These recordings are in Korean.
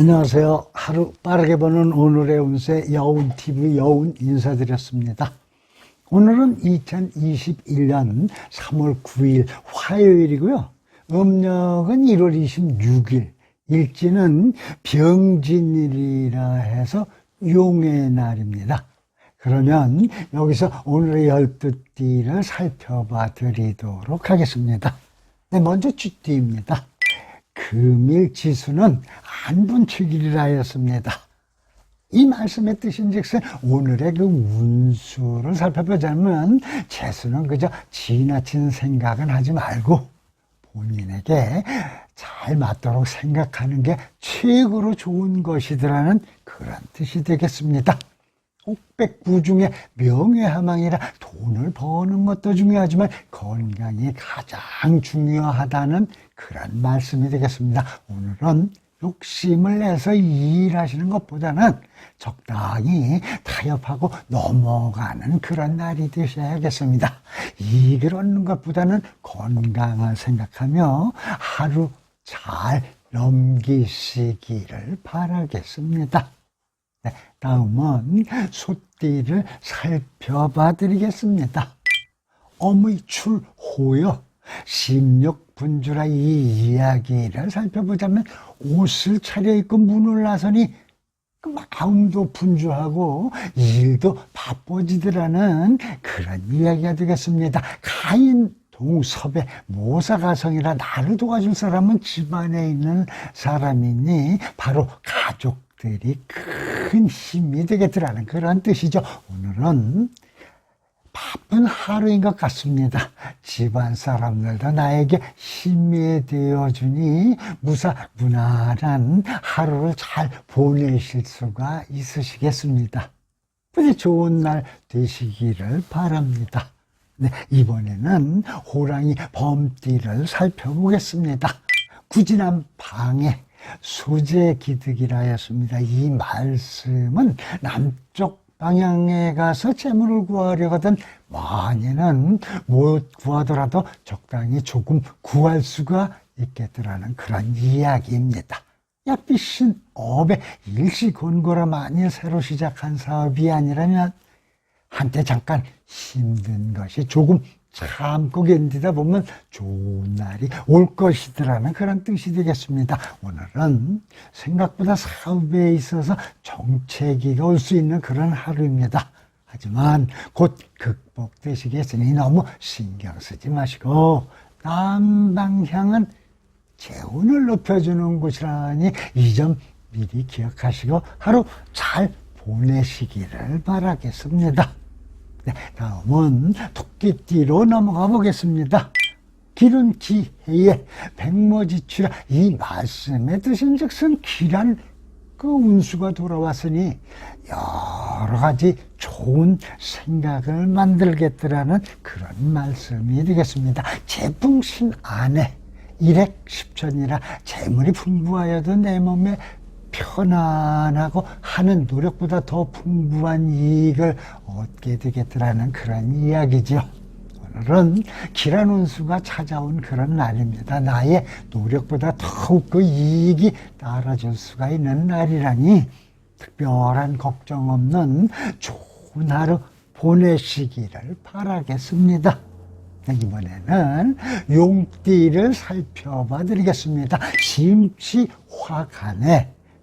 안녕하세요. 하루 빠르게 보는 오늘의 운세 여운TV 여운 인사드렸습니다. 오늘은 2021년 3월 9일 화요일이고요. 음력은 1월 26일, 일지는 병진일이라 해서 용의 날입니다. 그러면 여기서 오늘의 열두 띠를 살펴봐 드리도록 하겠습니다. 네, 먼저 쥐띠입니다. 금일 지수는 안분축일이라 하였습니다. 이 말씀의 뜻인즉슨 오늘의 그 운수를 살펴보자면 재수는 그저 지나친 생각은 하지 말고 본인에게 잘 맞도록 생각하는 게 최고로 좋은 것이더라는 그런 뜻이 되겠습니다. 옥백구 중에 명예하망이라 돈을 버는 것도 중요하지만 건강이 가장 중요하다는 그런 말씀이 되겠습니다. 오늘은 욕심을 내서 일하시는 것보다는 적당히 타협하고 넘어가는 그런 날이 되셔야겠습니다. 이익을 얻는 것보다는 건강을 생각하며 하루 잘 넘기시기를 바라겠습니다. 네, 다음은 소띠를 살펴봐 드리겠습니다. 어미출호여 심력 분주라 이 이야기를 살펴보자면 옷을 차려입고 문을 나서니 그 마음도 분주하고 일도 바빠지더라는 그런 이야기가 되겠습니다. 가인 동섭의 모사가성이라 나를 도와줄 사람은 집안에 있는 사람이니 바로 가족 들이 큰 힘이 되겠더라는 그런 뜻이죠. 오늘은 바쁜 하루인 것 같습니다. 집안 사람들도 나에게 힘이 되어주니 무사 무난한 하루를 잘 보내실 수가 있으시겠습니다. 부디 좋은 날 되시기를 바랍니다. 네, 이번에는 호랑이 범띠를 살펴보겠습니다. 구진한 방에 수제 기득이라 하였습니다. 이 말씀은 남쪽 방향에 가서 재물을 구하려거든 많이는 못 구하더라도 적당히 조금 구할 수가 있겠더라는 그런 이야기입니다. 약비신 업에 일시곤고라 만일 새로 시작한 사업이 아니라면 한때 잠깐 힘든 것이 조금 참고 견디다 보면 좋은 날이 올 것이더라는 그런 뜻이 되겠습니다. 오늘은 생각보다 사업에 있어서 정체기가 올 수 있는 그런 하루입니다. 하지만 곧 극복되시겠으니 너무 신경 쓰지 마시고 남방향은 재운을 높여주는 곳이라니 이 점 미리 기억하시고 하루 잘 보내시기를 바라겠습니다. 네, 다음은 토끼띠로 넘어가 보겠습니다. 길은 기해에 백모지취라 이 말씀의 뜻인즉슨 길한 그 운수가 돌아왔으니 여러 가지 좋은 생각을 만들겠더라는 그런 말씀이 되겠습니다. 제풍신 안에 일액 십천이라 재물이 풍부하여도 내 몸에 편안하고 하는 노력보다 더 풍부한 이익을 얻게 되겠더라는 그런 이야기죠. 오늘은 길한 운수가 찾아온 그런 날입니다. 나의 노력보다 더욱 그 이익이 따라줄 수가 있는 날이라니 특별한 걱정 없는 좋은 하루 보내시기를 바라겠습니다. 네, 이번에는 용띠를 살펴봐 드리겠습니다. 심시화간에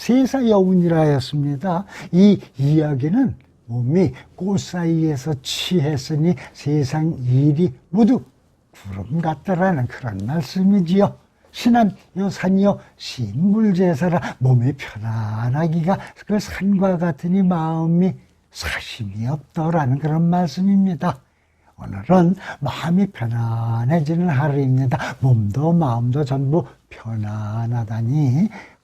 세사 여운이라 하였습니다. 이 이야기는 몸이 꽃 사이에서 취했으니 세상 일이 모두 구름 같다라는 그런 말씀이지요. 신한 요 산이요 신물제사라 몸이 편안하기가 그 산과 같으니 마음이 사심이 없더라는 그런 말씀입니다. 오늘은 마음이 편안해지는 하루입니다. 몸도 마음도 전부 편안하다니 걱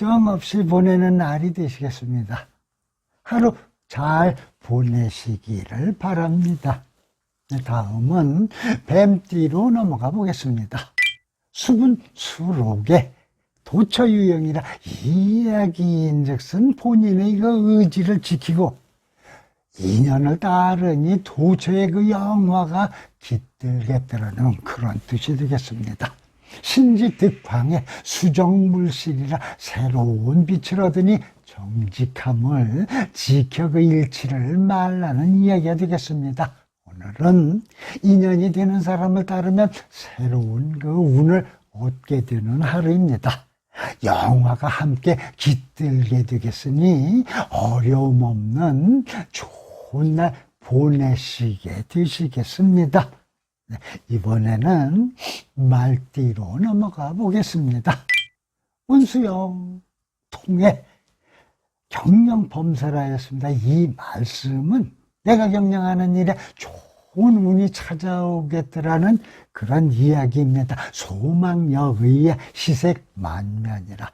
정 없이 보내는 날이 되시겠습니다. 하루 잘 보내시기를 바랍니다. 네, 다음은 뱀띠로 넘어가 보겠습니다. 수분 수록에 도처 유형이라 이야기인즉슨 본인의 그 의지를 지키고 인연을 따르니 도처의 그 영화가 깃들겠다라는 그런 뜻이 되겠습니다. 신지득광의 수정물실이라 새로운 빛을 얻으니 정직함을 지켜 그 일치를 말라는 이야기가 되겠습니다. 오늘은 인연이 되는 사람을 따르면 새로운 그 운을 얻게 되는 하루입니다. 영화가 함께 깃들게 되겠으니 어려움 없는 좋은 날 보내시게 되시겠습니다. 네, 이번에는 말띠로 넘어가 보겠습니다. 운수영 통해 경영 범사라였습니다. 이 말씀은 내가 경영하는 일에 좋은 운이 찾아오겠더라는 그런 이야기입니다. 소망여의의 시색 만면이라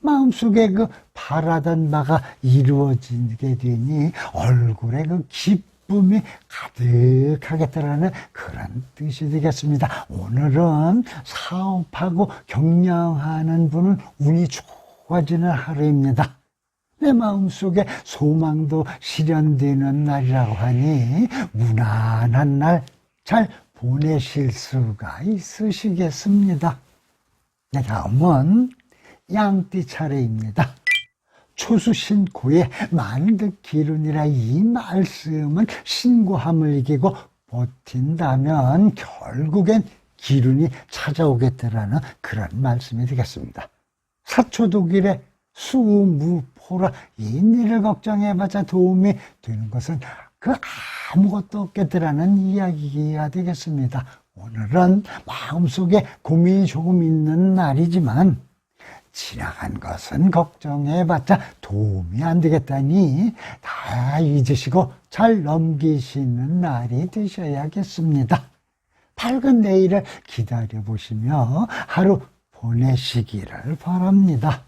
마음속에 그 바라던 바가 이루어지게 되니 얼굴에 그 기쁨이 가득하겠다라는 그런 뜻이 되겠습니다. 오늘은 사업하고 경영하는 분은 운이 좋아지는 하루입니다. 내 마음속에 소망도 실현되는 날이라고 하니 무난한 날 잘 보내실 수가 있으시겠습니다. 네, 다음은 양띠 차례입니다. 초수 신고의 만득 기run이라 이 말씀은 신고함을 이기고 버틴다면 결국엔 기run이 찾아오겠다라는 그런 말씀이 되겠습니다. 사초독일의 수무포라 인일을 걱정해봤자 도움이 되는 것은 그 아무것도 없겠더라는 이야기가 되겠습니다. 오늘은 마음속에 고민이 조금 있는 날이지만 지나간 것은 걱정해봤자 도움이 안 되겠다니 다 잊으시고 잘 넘기시는 날이 되셔야겠습니다. 밝은 내일을 기다려보시며 하루 보내시기를 바랍니다.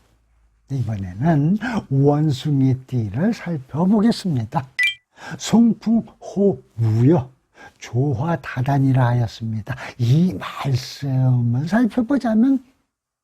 이번에는 원숭이띠를 살펴보겠습니다. 송풍호무여 조화다단이라 하였습니다. 이 말씀을 살펴보자면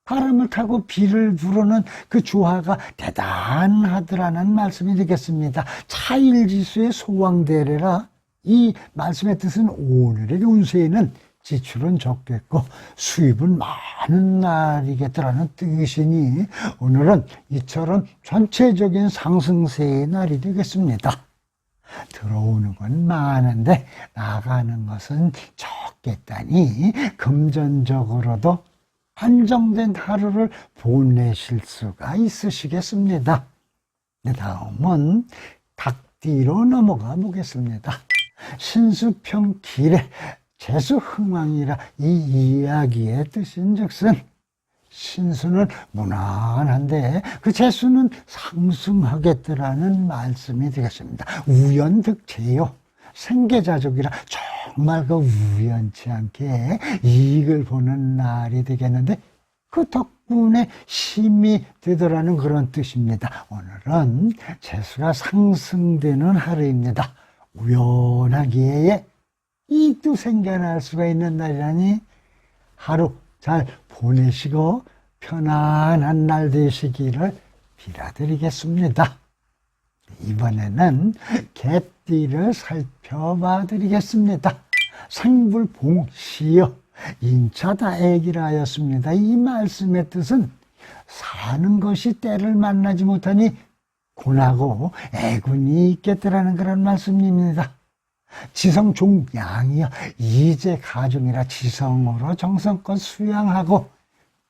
바람을 타고 비를 부르는 그 조화가 대단하더라는 말씀이 되겠습니다. 차일지수의 소왕대래라 이 말씀의 뜻은 오늘의 운세에는 지출은 적겠고 수입은 많은 날이겠더라는 뜻이니 오늘은 이처럼 전체적인 상승세의 날이 되겠습니다. 들어오는 건 많은데 나가는 것은 적겠다니 금전적으로도 안정된 하루를 보내실 수가 있으시겠습니다. 네, 다음은 닭띠로 넘어가 보겠습니다. 신수평 길에 재수흥왕이라 이 이야기의 뜻인즉슨 신수는 무난한데 그 재수는 상승하겠더라는 말씀이 되겠습니다. 우연득재요. 생계자족이라 정말 그 우연치 않게 이익을 보는 날이 되겠는데 그 덕분에 힘이 되더라는 그런 뜻입니다. 오늘은 재수가 상승되는 하루입니다. 우연한 기회에 이익도 생겨날 수가 있는 날이라니 하루 잘 보내시고 편안한 날 되시기를 빌어드리겠습니다. 이번에는 개 띠를 살펴봐 드리겠습니다. 생불봉시여 인차다애기라 하였습니다. 이 말씀의 뜻은 사는 것이 때를 만나지 못하니 고나고 애군이 있겠더라는 그런 말씀입니다. 지성 종 양이여 이제 가중이라 지성으로 정성껏 수양하고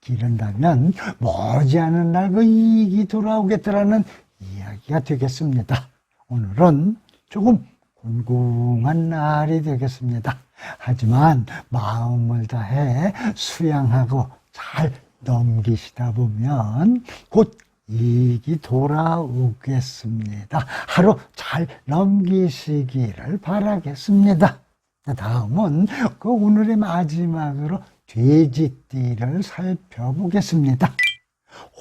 기른다면 머지않은 날 그 이익이 돌아오겠더라는 이야기가 되겠습니다. 오늘은 조금 곤궁한 날이 되겠습니다. 하지만 마음을 다해 수양하고 잘 넘기시다 보면 곧 이익이 돌아오겠습니다. 하루 잘 넘기시기를 바라겠습니다. 다음은 그 오늘의 마지막으로 돼지띠를 살펴보겠습니다.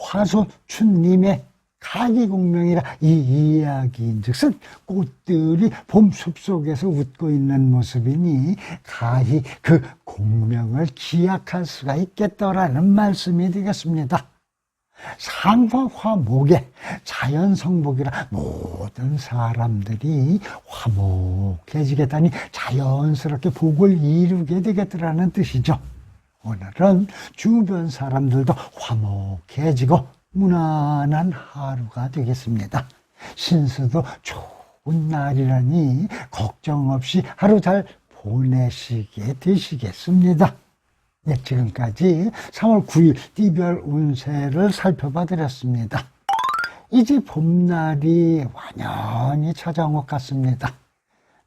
화소춘님의 가기공명이라 이 이야기인즉슨 꽃들이 봄 숲속에서 웃고 있는 모습이니 가히 그 공명을 기약할 수가 있겠더라는 말씀이 되겠습니다. 상과 화목의 자연 성복이라 모든 사람들이 화목해지겠다니 자연스럽게 복을 이루게 되겠더라는 뜻이죠. 오늘은 주변 사람들도 화목해지고 무난한 하루가 되겠습니다. 신수도 좋은 날이라니 걱정 없이 하루 잘 보내시게 되시겠습니다. 네, 지금까지 3월 9일 띠별 운세를 살펴봐 드렸습니다. 이제 봄날이 완연히 찾아온 것 같습니다.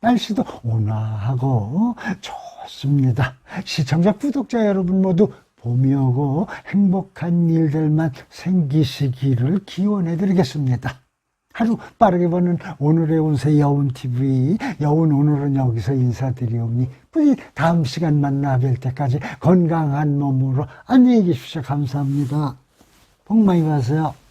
날씨도 온화하고 좋습니다. 시청자, 구독자 여러분 모두 오고 행복한 일들만 생기시기를 기원해 드리겠습니다. 하루 빠르게 보는 오늘의 운세 여운TV 여운 오늘은 여기서 인사드리오니 부디 다음 시간 만나 뵐 때까지 건강한 몸으로 안녕히 계십시오. 감사합니다. 복 많이 받으세요.